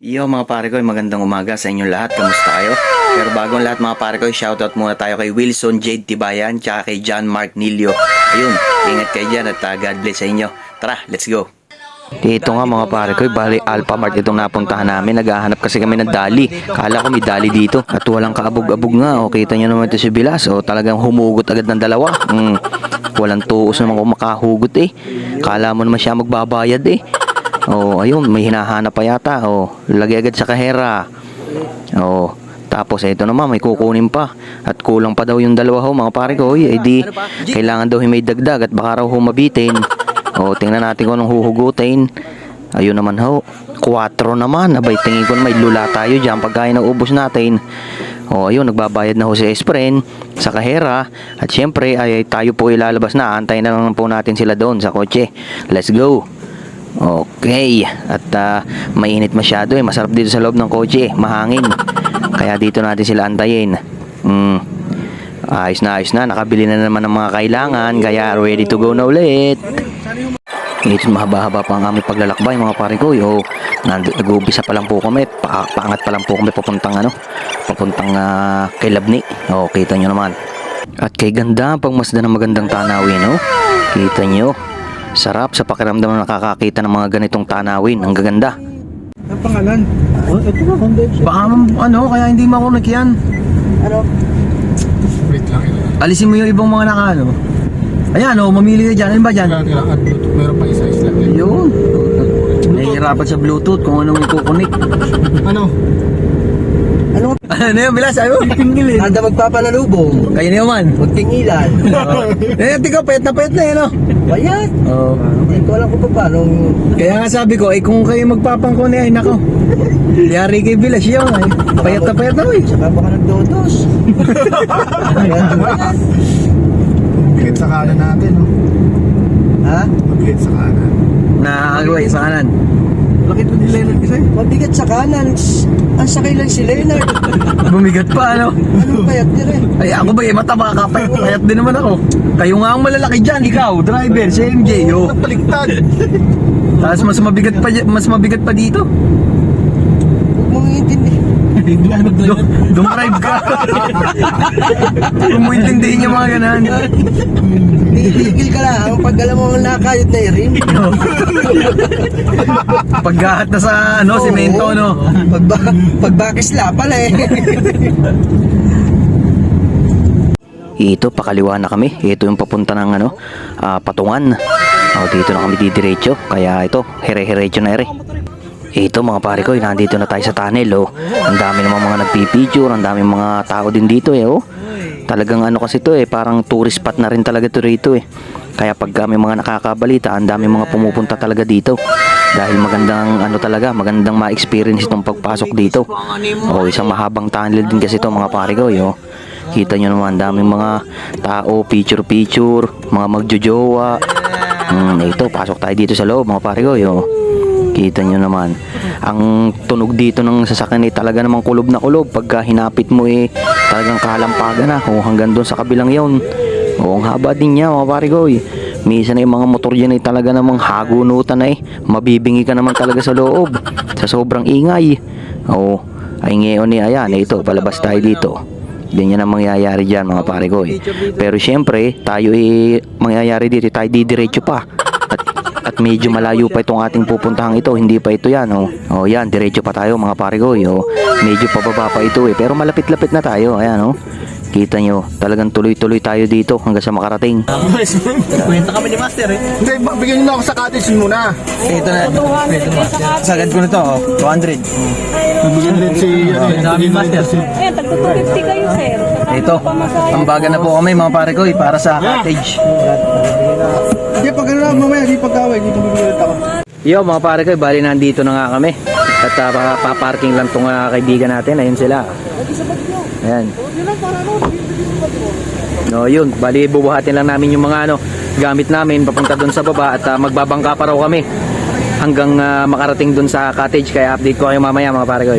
Yo mga pare ko, magandang umaga sa inyong lahat. Kamusta kayo? Pero bago ang lahat mga pare ko, shoutout muna tayo kay Wilson Jade Tibayan tsaka kay John Mark Nilio. Ayun, ingat kayo dyan at uh, God bless sa inyo. Tara, let's go! Dito nga mga pare ko, bali Alpha Mart itong napuntahan namin. Naghahanap kasi kami ng dali. Kala ko may dali dito. At walang kaabog-abog nga. O, kita nyo naman ito si Bilas. O, talagang humugot agad ng dalawa. Mm, walang tuos naman kung makahugot eh. Kala mo naman siya magbabayad eh. Oh, ayun, may hinahanap pa yata. Oh, lagay agad sa kahera. Oh, tapos ito naman, may kukunin pa. At kulang pa daw yung dalawa ho, mga pare ko. Uy, eh di, kailangan daw may dagdag at baka raw humabitin. Oh, tingnan natin kung anong huhugutin. Ayun naman ho. 4 naman. Abay, tingin ko na may lula tayo dyan pagkain na ubos natin. O ayun, nagbabayad na ho si Espren sa kahera. At syempre, ay tayo po ilalabas na. Antayin na lang po natin sila doon sa kotse. Let's go! Okay. At ah, mainit masyado eh. Masarap dito sa loob ng kotse. Mahangin. Kaya dito natin sila antayin. Mm. Ayos na, ayos na. Nakabili na naman ng mga kailangan. Kaya ready to go na ulit. Ito mahaba-haba pa ang aming paglalakbay mga pare ko. Yo, nag-uumpisa pa lang po kami. Pa paangat pa lang po kami papuntang ano, papuntang ah, kay Labni. O, kita nyo naman. At kay ganda ang pagmasdan ng magandang tanawin, no? Kita nyo. Sarap sa pakiramdam na nakakakita ng mga ganitong tanawin. Ang gaganda. Ang pangalan? Oh, ito na, Honda Baka ano, kaya hindi mo ako nakiyan. Ano? Wait lang ito. Alisin mo yung ibang mga naka ano. Ayan, oh, mamili ka dyan. Ano ba dyan? Meron pa isa-isa lang. Yun. Nahihirapan sa Bluetooth kung anong ikukunik. Ano? Ano? Ano yun, Bilas? Ayaw? Tingilin. Nanda magpapanalubong. Kayo na yun man. Huwag tingilan. eh, tika, payat na payat na yun, oh. Bayad. Oo. Hindi ko alam kung paano. Kaya nga sabi ko, eh kung kayo magpapangkone, ay nako. Yari kay Bilas yun, ay. Payat na payat na, eh. Saka baka nagdodos. Bayad na sa kanan natin. Oh. Ha? Mabigat sa kanan. Nakakagaway sa kanan. Bakit mo ni Leonard kasi? Mabigat sa kanan. Ang sakay lang si Leonard. Bumigat pa, ano? Anong payat niya rin? Ay, ako ba, eh, mataba ka pa. Payat din naman ako. Kayo nga ang malalaki dyan, ikaw, driver, si MJ, yo. Baliktad! Tapos mas mabigat pa, mas mabigat pa dito. Dumrive ka. Kung mo intindihin yung mga ganan. Titigil ka lang pag alam mo ang nakayot na irin. Paggahat na sa, ano, semento, no? Pagba, pagbakisla pala eh. Ito, pakaliwa na kami. Ito yung papunta ng ano, ah, patungan. O, dito na kami didiretso. Kaya ito, here-hirecho na ere. Ito mga pare ko, eh, nandito na tayo sa tunnel oh. Ang dami naman mga nagpipicture, ang dami mga tao din dito eh oh. Talagang ano kasi to eh, parang tourist spot na rin talaga to rito eh. Kaya pag may mga nakakabalita, ang dami mga pumupunta talaga dito. Dahil magandang ano talaga, magandang ma-experience itong pagpasok dito. Oh, isang mahabang tunnel din kasi to mga pare ko, yo. Kita nyo naman, daming mga tao, picture-picture, mga magjojowa. Hmm, ito, pasok tayo dito sa loob, mga pare ko, yo. Kita nyo naman. Ang tunog dito ng sasakyan ay talaga namang kulob na kulob. Pagka hinapit mo eh, talagang kalampagan na. O hanggang doon sa kabilang yon. O ang haba din niya, mga pare ko. eh. Minsan ay mga motor dyan ay talaga namang hagunutan na eh. Mabibingi ka naman talaga sa loob. Sa sobrang ingay. O, ay ngayon eh, ayan, ito, palabas tayo dito. Ganyan ang mangyayari dyan mga pare ko eh. Pero syempre, tayo eh, mangyayari dito, tayo didiretso pa. At, at medyo malayo pa itong ating pupuntahan ito. Hindi pa ito yan. Oh, oh yan, diretso pa tayo mga pare ko. eh, Oh. Medyo pababa pa ito eh. Pero malapit-lapit na tayo. Ayan oh. Kita nyo, talagang tuloy-tuloy tayo dito hanggang sa makarating. Kwenta kami ni Master, eh. Hindi, bigyan nyo na ako sa cottage muna. Ito na, ito Sagad ko na to, oh. 200. Bigyan din si... Dami Master. Ayan, tagto 250 kayo, sir. Ito, ambaga na po kami mga pare ko, eh, para sa cottage. Hindi, pag ano na, mamaya, di pagkaway, dito bibigyan ako. Yo mga pare ko, bali nandito na nga kami. At uh, paparking lang itong uh, kaibigan natin. Ayun sila. Ayan. No, yun. Bali bubuhatin lang namin yung mga ano, gamit namin papunta doon sa baba at uh, magbabangka pa raw kami hanggang uh, makarating doon sa cottage. Kaya update ko kayo mamaya mga pare ko.